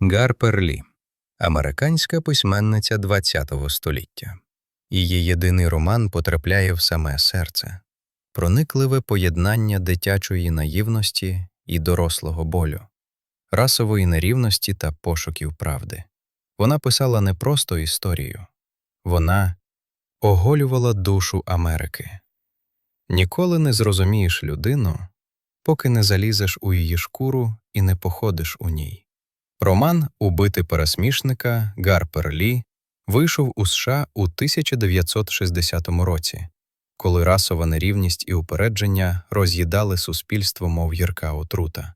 Гарпер Лі американська письменниця ХХ століття. Її єдиний роман потрапляє в саме серце проникливе поєднання дитячої наївності і дорослого болю, расової нерівності та пошуків правди. Вона писала не просто історію, вона оголювала душу Америки. Ніколи не зрозумієш людину, поки не залізеш у її шкуру і не походиш у ній. Роман Убити пересмішника Гарпер Лі вийшов у США у 1960 році, коли расова нерівність і упередження роз'їдали суспільство, мов гірка отрута.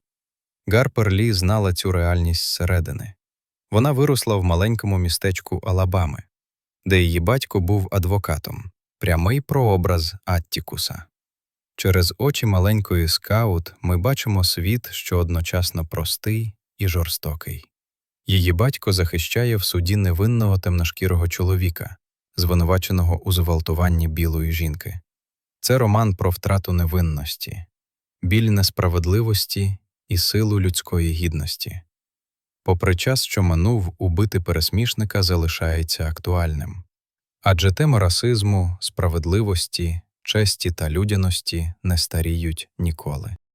Гарпер Лі знала цю реальність зсередини. Вона виросла в маленькому містечку Алабами, де її батько був адвокатом, прямий прообраз Аттікуса. Через очі маленької скаут ми бачимо світ, що одночасно простий і жорстокий. Її батько захищає в суді невинного темношкірого чоловіка, звинуваченого у зґвалтуванні білої жінки. Це роман про втрату невинності, біль несправедливості і силу людської гідності. Попри час, що минув, убити пересмішника залишається актуальним. Адже тема расизму, справедливості, честі та людяності не старіють ніколи.